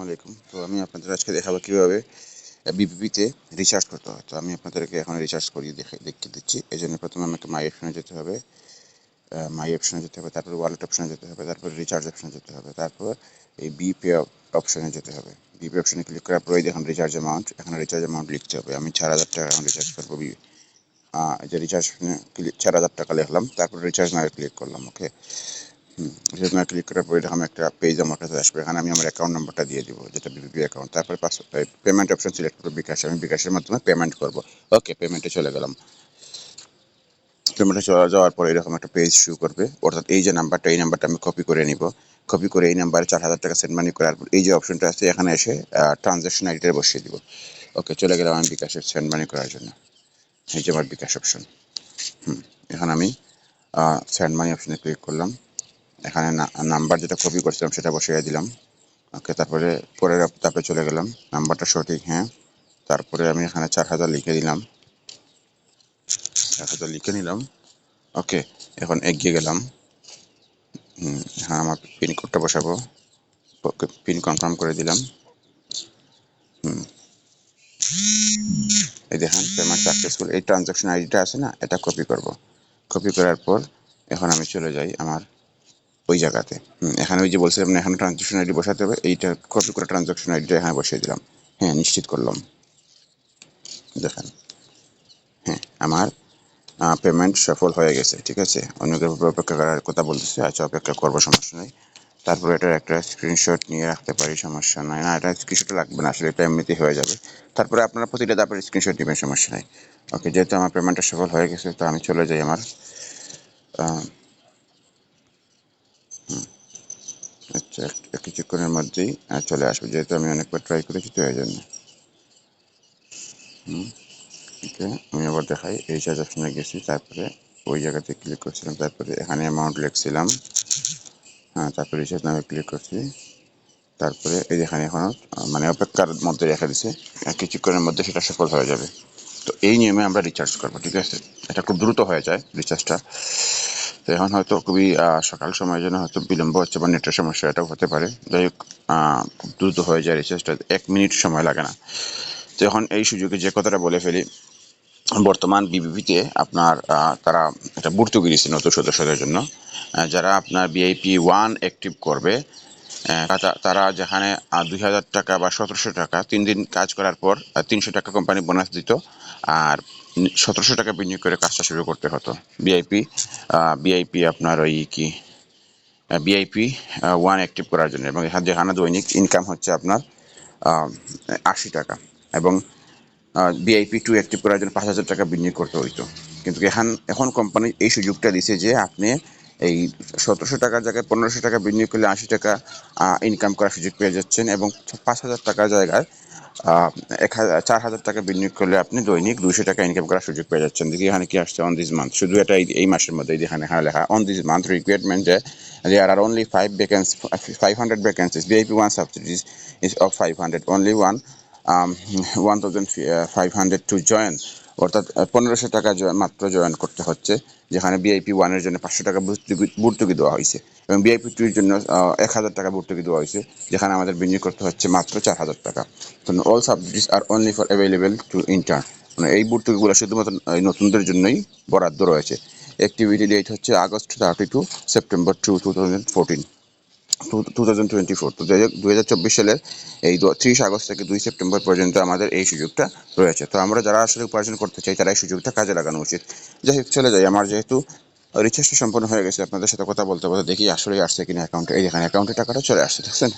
আসসালামু আলাইকুম। তো আমি আপনাদের আজকে দেখাবো কীভাবে বিপিপিতে রিচার্জ করতে হয়। তো আমি আপনাদেরকে এখন রিচার্জ করিয়ে দেখে দেখতে দিচ্ছি। এই জন্য প্রথমে আমাকে মাই অপশনে যেতে হবে মাই অপশনে যেতে হবে, তারপর ওয়ালেট অপশনে যেতে হবে, তারপর রিচার্জ অপশনে যেতে হবে, তারপর এই বিপে অপশনে যেতে হবে। বিপে অপশনে ক্লিক করার পরে দেখুন রিচার্জ অ্যামাউন্ট এখানে রিচার্জ অ্যামাউন্ট লিখতে হবে। আমি চার হাজার টাকা এখন রিচার্জ করব বি যে রিচার্জ চার হাজার টাকা লিখলাম, তারপর রিচার্জ নাও ক্লিক করলাম ওকে রিচার্জ ক্লিক করার পরে এরকম একটা পেজ আমার কাছে আসবে, এখানে আমি আমার অ্যাকাউন্ট নাম্বারটা দিয়ে দিব, যেটা বিপিপি অ্যাকাউন্ট তারপরে পেমেন্ট অপশন সিলেক্ট করব বিকাশ, আমি বিকাশের মাধ্যমে পেমেন্ট করব। ওকে পেমেন্টে চলে গেলাম। পেমেন্টে চলে যাওয়ার পরে এরকম একটা পেজ শুরু করবে, অর্থাৎ এই যে নাম্বারটা এই নাম্বারটা আমি কপি করে নিব। কপি করে এই নাম্বারে চার হাজার টাকা সেন্ড মানি করার পর এই যে অপশনটা আছে, এখানে এসে ট্রানজ্যাকশন আইডিটা বসিয়ে দিব। ওকে চলে গেলাম আমি বিকাশের সেন্ড মানি করার জন্য। এই যে আমার বিকাশ অপশন হুম, এখানে আমি সেন্ড মানি অপশনে ক্লিক করলাম। এখানে নাম্বার যেটা কপি করছিলাম সেটা বসিয়ে দিলাম। ওকে তারপরে পরের তারপরে চলে গেলাম। নাম্বারটা সঠিক হ্যাঁ। তারপরে আমি এখানে চার হাজার লিখে দিলাম। চার হাজার লিখে নিলাম। ওকে এখন এগিয়ে গেলাম। হ্যাঁ আমার পিনকোডটা বসাবো। ওকে পিন কনফার্ম করে দিলাম। হুম। এই দেখেন পেমেন্ট সাকসেসফুল এই ট্রানজাকশন আইডিটা আছে না, এটা কপি করব। কপি করার পর এখন আমি চলে যাই আমার ওই জায়গাতে। এখানে ওই যে বলছিলাম এখানে ট্রানজাকশন আইডি বসাতে হবে, এইটা কপি করে ট্রানজাকশন আইডিটা এখানে বসিয়ে দিলাম। হ্যাঁ নিশ্চিত করলাম। দেখেন। হ্যাঁ আমার পেমেন্ট সফল হয়ে গেছে, ঠিক আছে? অনেকের অপেক্ষা করার কথা বলতেছে আচ্ছা অপেক্ষা করব, সমস্যা নেই। তারপরে এটার একটা স্ক্রিনশট নিয়ে রাখতে পারি, সমস্যা নাই। না, এটা স্ক্রিনশট লাগবে না, আসলে এটা এমনিতেই হয়ে যাবে। তারপরে আপনারা প্রতিটা তারপরে স্ক্রিনশট নেবেন সমস্যা নাই। ওকে যেহেতু আমার পেমেন্টটা সফল হয়ে গেছে, তো আমি চলে যাই আমার আচ্ছা কিছুক্ষণের মধ্যেই চলে আসবে। যেহেতু আমি অনেকবার ট্রাই করেছি, তো এই জন্য। আমি আবার দেখাই। এই রিচার্জ অপশনে গেছি, তারপরে ওই জায়গাতে ক্লিক করছিলাম। তারপরে এখানে অ্যামাউন্ট লিখছিলাম। হ্যাঁ তারপরে রিচার্জ নামে ক্লিক করছি। তারপরে এই যেখানে এখন মানে অপেক্ষার মধ্যে রেখে দিছে। কিছুক্ষণের মধ্যে সেটা সফল হয়ে যাবে। তো এই নিয়মে আমরা রিচার্জ করব, ঠিক আছে? এটা খুব দ্রুত হয়ে যায় রিচার্জটা এখন হয়তো খুবই সকাল সময়ের জন্য হয়তো বিলম্ব হচ্ছে বা নেটের সমস্যা এটাও হতে পারে। যাই হোক খুব দ্রুত হয়ে যায় রিচার্জটা এক মিনিট সময় লাগে না। তো এখন এই সুযোগে যে কথাটা বলে ফেলি, বর্তমান বিবিপিতে আপনার তারা একটা ভর্তুকি দিচ্ছে নতুন সদস্যদের জন্য। যারা আপনার বিআইপি ওয়ান অ্যাক্টিভ করবে তারা যেখানে দুই হাজার টাকা বা সতেরোশো টাকা তিন দিন কাজ করার পর তিনশো টাকা কোম্পানি বোনাস দিত আর সতেরোশো টাকা বিনিয়োগ করে কাজটা শুরু করতে হতো। বিআইপি বিআইপি আপনার ওই কি বিআইপি ওয়ান অ্যাক্টিভ করার জন্য এবং যেখানে দৈনিক ইনকাম হচ্ছে আপনার আশি টাকা এবং বিআইপি টু অ্যাক্টিভ করার জন্য পাঁচ হাজার টাকা বিনিয়োগ করতে হইতো। কিন্তু এখন এখন কোম্পানি এই সুযোগটা দিছে যে আপনি এই সতেরোশো টাকার জায়গায় পনেরোশো টাকা বিনিয়োগ করলে আশি টাকা ইনকাম করার সুযোগ পেয়ে যাচ্ছেন এবং পাঁচ হাজার টাকার জায়গায় এক হাজার চার হাজার টাকা বিনিয়োগ করলে আপনি দৈনিক দুইশো টাকা ইনকাম করার সুযোগ পেয়ে যাচ্ছেন দেখি এখানে কি আসছে অন দিস মান্থ শুধু এটা এই মাসের মধ্যে এখানে এখানে লেখা অন দিস মান্থ রিকোয়ারমেন্ট যে they are are only five there are only five vacancies, 500 vacancies. VIP one subsidies is of 500. Only one um, 1,500 to join. অর্থাৎ পনেরোশো টাকা মাত্র জয়েন করতে হচ্ছে, যেখানে বিআইপি ওয়ানের জন্য পাঁচশো টাকা ভর্তুকি দেওয়া হয়েছে। এবং বিআইপি টুর জন্য এক হাজার টাকা ভর্তুকি দেওয়া হয়েছে, যেখানে আমাদের বিনিয়োগ করতে হচ্ছে মাত্র চার হাজার টাকা। তো all subjects are only for available to intern মানে এই ভর্তুকিগুলো শুধুমাত্র নতুনদের জন্যই বরাদ্দ রয়েছে। অ্যাক্টিভিটি ডেট হচ্ছে August thirty to September two two thousand fourteen two thousand twenty four তো দু হাজার চব্বিশ সালের এই ত্রিশ আগস্ট থেকে দুই সেপ্টেম্বর পর্যন্ত আমাদের এই সুযোগটা রয়েছে। তো আমরা যারা আসলে উপার্জন করতে চাই, তারা এই সুযোগটা কাজে লাগানো উচিত। যাই হোক, চলে যাই। আমার যেহেতু রিচার্জটা সম্পন্ন হয়ে গেছে, আপনাদের সাথে কথা বলতে বলতে দেখি আসলে আসছে কিনা অ্যাকাউন্টে এই এখানে অ্যাকাউন্টে টাকাটা চলে আসছে, দেখছেন?